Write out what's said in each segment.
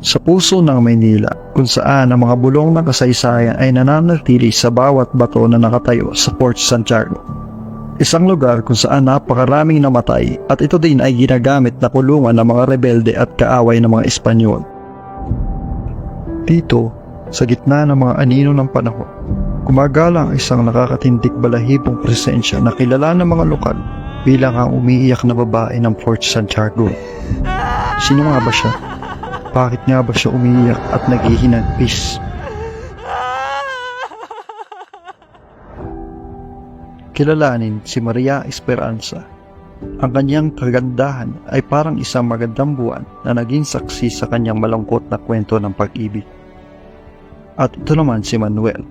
sa puso ng Maynila kung saan ang mga bulong ng kasaysayan ay nananatili sa bawat bato na nakatayo sa Fort Santiago. Isang lugar kung saan napakaraming namatay at ito din ay ginagamit na kulungan ng mga rebelde at kaaway ng mga Espanyol. Dito, sa gitna ng mga anino ng panahon, gumagala ang isang nakakatindig balahibong presensya na kilala ng mga lokal bilang ang umiiyak na babae ng Fort Santiago. Sino nga ba siya? Bakit nga ba siya umiiyak at naghihinagpis? Kilalanin si Maria Esperanza. Ang kanyang kagandahan ay parang isang magandang buwan na naging saksi sa kanyang malungkot na kwento ng pag-ibig. At ito naman si Manuel,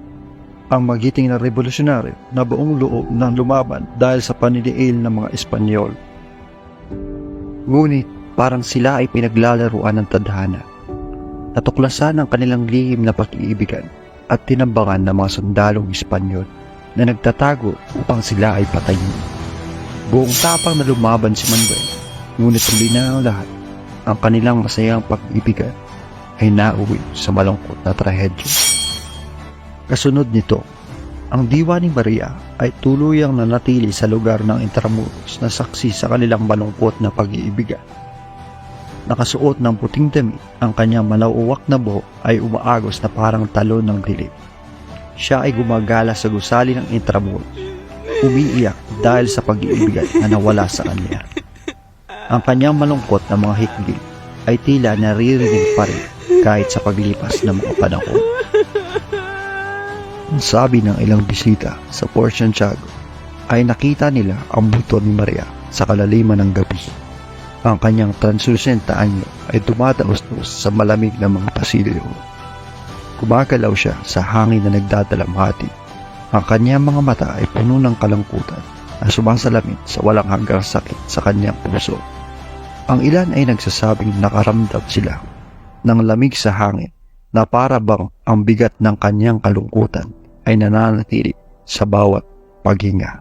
ang magiting na revolusyonaryo na buong loob ng lumaban dahil sa paniniil ng mga Espanyol. Ngunit parang sila ay pinaglalaruan ng tadhana. Natuklasan ang kanilang lihim na pag-iibigan at tinambangan ng mga sundalong Espanyol na nagtatago upang sila ay patayin. Buong tapang na lumaban si Manuel, ngunit huli na ang lahat, ang kanilang masayang pag-ibigan ay nauwi sa malungkot na trahedya. Kasunod nito, ang diwa ni Maria ay tuluyang nanatili sa lugar ng Intramuros na saksi sa kanilang malungkot na pag-iibigan. Nakasuot ng puting damit, ang kanyang malauwak na buhok ay umaagos na parang talon ng dilim. Siya ay gumagala sa gusali ng Intramuros, umiiyak dahil sa pag-iibigan na nawala sa kanya. Ang kanyang malungkot na mga hikbil ay tila naririnig pa rin kahit sa paglipas ng mga panahon. Sabi ng ilang bisita sa Port Santiago ay nakita nila ang buto ni Maria sa kalaliman ng gabi. Ang kanyang translucent na anyo ay dumadaos-dos sa malamig na mga pasilyo. Gumagalaw siya sa hangin na nagdadalamhati. Ang kanyang mga mata ay puno ng kalangkutan na sumasalamin sa walang hanggang sakit sa kanyang puso. Ang ilan ay nagsasabing nakaramdam sila ng lamig sa hangin na para bang ang bigat ng kanyang kalungkutan ay nananatili sa bawat paghinga.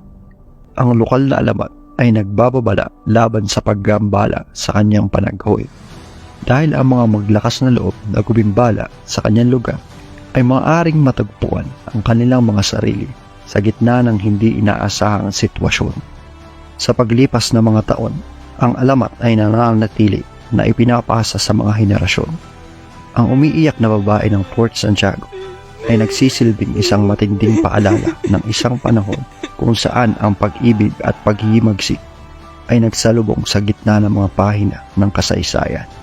Ang lokal na alamat ay nagbababala laban sa paggambala sa kanyang panaghoy. Dahil ang mga maglakas na loob na gumimbala sa kanyang lugar ay maaaring matagpuan ang kanilang mga sarili sa gitna ng hindi inaasahang sitwasyon. Sa paglipas ng mga taon, ang alamat ay nananatili na ipinapasa sa mga henerasyon. Ang umiiyak na babae ng Fort Santiago ay nagsisilbing isang matinding paalala ng isang panahon kung saan ang pag-ibig at paghihimagsik ay nagsalubong sa gitna ng mga pahina ng kasaysayan.